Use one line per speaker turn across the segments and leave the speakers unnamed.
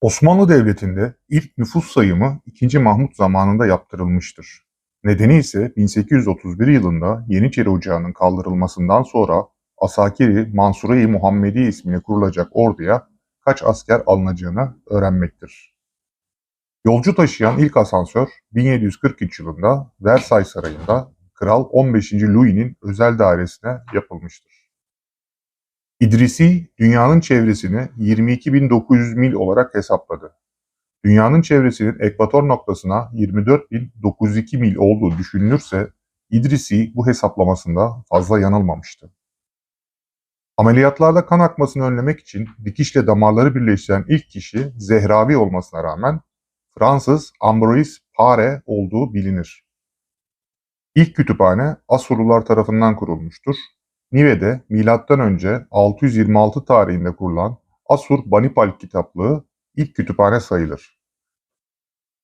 Osmanlı Devleti'nde ilk nüfus sayımı 2. Mahmut zamanında yaptırılmıştır. Nedeni ise 1831 yılında Yeniçeri Ocağı'nın kaldırılmasından sonra Asakiri Mansure-i Muhammedi ismine kurulacak orduya kaç asker alınacağını öğrenmektir. Yolcu taşıyan ilk asansör 1743 yılında Versailles Sarayı'nda Kral 15. Louis'nin özel dairesine yapılmıştır. İdrisi dünyanın çevresini 22.900 mil olarak hesapladı. Dünyanın çevresinin ekvator noktasına 24.902 mil olduğu düşünülürse İdrisi bu hesaplamasında fazla yanılmamıştı. Ameliyatlarda kan akmasını önlemek için dikişle damarları birleştiren ilk kişi Zehravi olmasına rağmen Fransız Ambroise Pare olduğu bilinir. İlk kütüphane Asurlular tarafından kurulmuştur Nive'de M.Ö. 626 tarihinde kurulan Asur Banipal kitaplığı ilk kütüphane sayılır.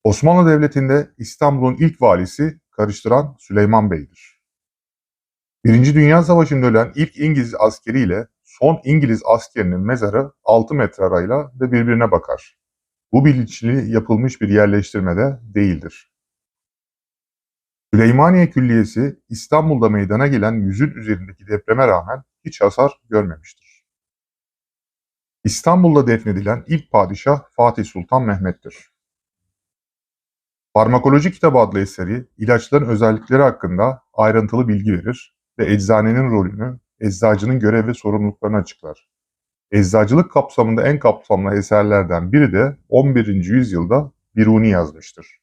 Osmanlı Devleti'nde İstanbul'un ilk valisi karıştıran Süleyman Bey'dir. Birinci Dünya Savaşı'nda ölen ilk İngiliz askeriyle son İngiliz askerinin mezarı 6 metre arayla ve birbirine bakar. Bu bilinçli yapılmış bir yerleştirmede değildir. Süleymaniye Külliyesi İstanbul'da meydana gelen yüzün üzerindeki depreme rağmen hiç hasar görmemiştir. İstanbul'da defnedilen ilk padişah Fatih Sultan Mehmet'tir. Farmakoloji kitabı adlı eseri ilaçların özellikleri hakkında ayrıntılı bilgi verir ve eczanenin rolünü, eczacının görev ve sorumluluklarını açıklar. Eczacılık kapsamında en kapsamlı eserlerden biri de 11. yüzyılda Biruni yazmıştır.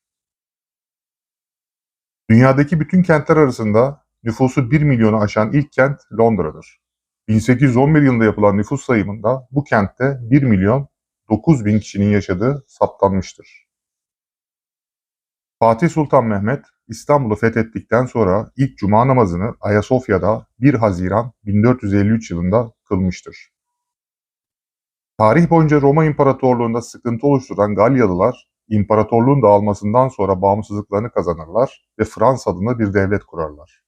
Dünyadaki bütün kentler arasında nüfusu 1 milyonu aşan ilk kent Londra'dır. 1811 yılında yapılan nüfus sayımında bu kentte 1 milyon 9 bin kişinin yaşadığı saptanmıştır. Fatih Sultan Mehmet İstanbul'u fethettikten sonra ilk cuma namazını Ayasofya'da 1 Haziran 1453 yılında kılmıştır. Tarih boyunca Roma İmparatorluğu'nda sıkıntı oluşturan Galyalılar İmparatorluğun dağılmasından sonra bağımsızlıklarını kazanırlar ve Fransa adına bir devlet kurarlar.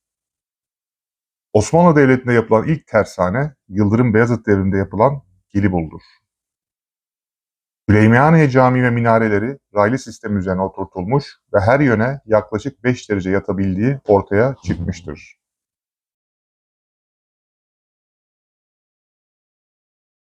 Osmanlı Devleti'nde yapılan ilk tersane, Yıldırım Beyazıt devrinde yapılan Gelibolu'dur. Süleymaniye Camii ve minareleri raylı sistem üzerine oturtulmuş ve her yöne yaklaşık 5 derece yatabildiği ortaya çıkmıştır.